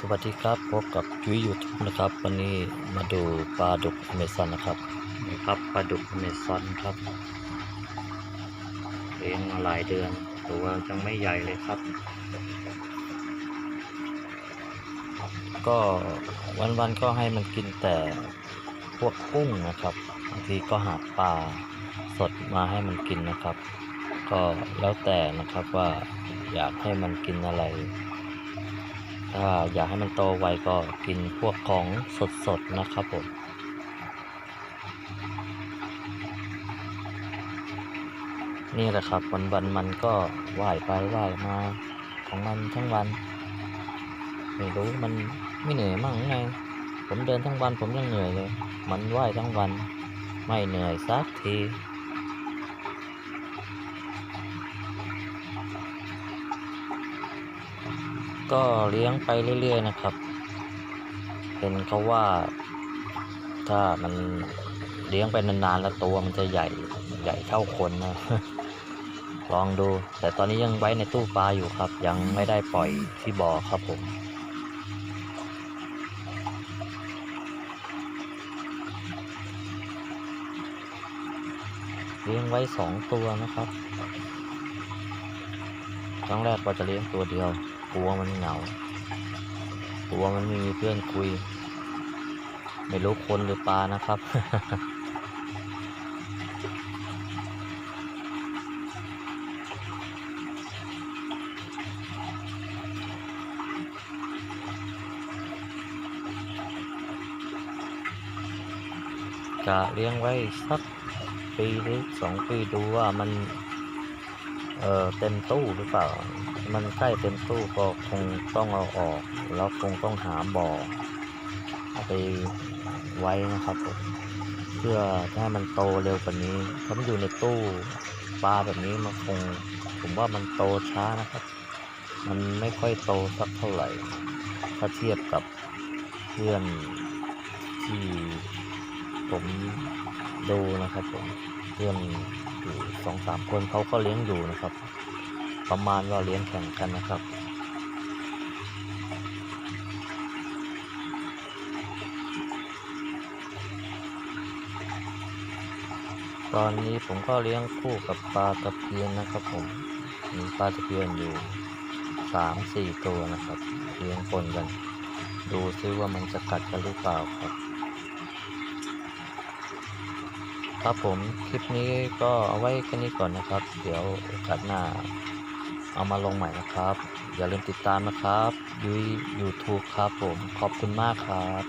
สวัสดีครับพบกับยุ้ยยูทูบนะครับ วันนี้มาดูปลาดุกอเมซอนนะครับนี่ครับปลาดุกอเมซอนครับเลี้ยงมาหลายเดือนตัวยังไม่ใหญ่เลยครับ ก็วันๆก็ให้มันกินแต่พวกกุ้งนะครับบางทีก็หาปลาสดมาให้มันกินนะครับ ก็แล้วแต่นะครับว่าอยากให้มันกินอะไร ถ้าอยากให้มันโตไวก็กินพวกของสดๆนะครับผมนี่แหละครับวันวันๆมันก็ว่ายไปว่ายมาของมันทั้งวัน ไม่รู้มันไม่เหนื่อยมั่งไงผมเดินทั้งวันผมยังเหนื่อยเลย มันว่ายทั้งวัน ไม่เหนื่อยสักที ก็เลี้ยงไปเรื่อยๆนะครับ เห็นเขาว่า ถ้ามันเลี้ยงไปนานๆแล้วตัวมันจะใหญ่ใหญ่เท่าคนนะลองดู แต่ตอนนี้ยังไว้ในตู้ปลาอยู่ครับ ยังไม่ได้ปล่อยที่บ่อครับผมเลี้ยงไว้สองตัวนะครับ ครั้งแรกว่าจะเลี้ยงตัวเดียว กลัวมันเหงากลัวมันไม่มีเพื่อนคุย ไม่รู้คนหรือปลานะครับกะเลี้ยงไว้สักปีหรือสองปีดูว่ามัน เออเต็มตู้หรือเปล่า มันใกล้เต็มตู้ก็คงต้องเอาออก แล้วคงต้องหาบ่อเอาไปไว้นะครับผมเพื่อให้มันโตเร็วกว่านี้ถ้ามันอยู่ในตู้ปลาแบบนี้มันคง ผมว่ามันโตช้านะครับ มันไม่ค่อยโตสักเท่าไหร่ ถ้าเทียบกับเพื่อนที่ผม ดูนะครับผมเพื่อนอยู่สองสามคนเขาก็เลี้ยงอยู่นะครับ ประมาณว่าเลี้ยงแข่งกันนะครับตอนนี้ผมก็เลี้ยงคู่กับปลาตะเพียนนะครับผมมีปลาตะเพียนอยู่สามสี่ตัวนะครับ เลี้ยงปนกัน ดูซิว่ามันจะกัดกันหรือเปล่าครับ ครับผมคลิปนี้ก็เอาไว้แค่นี้ก่อนนะครับ เดี๋ยวโอกาสหน้าเอามาลงใหม่นะครับ อย่าลืมติดตามนะครับยุย YouTube ครับผมขอบคุณมากครับ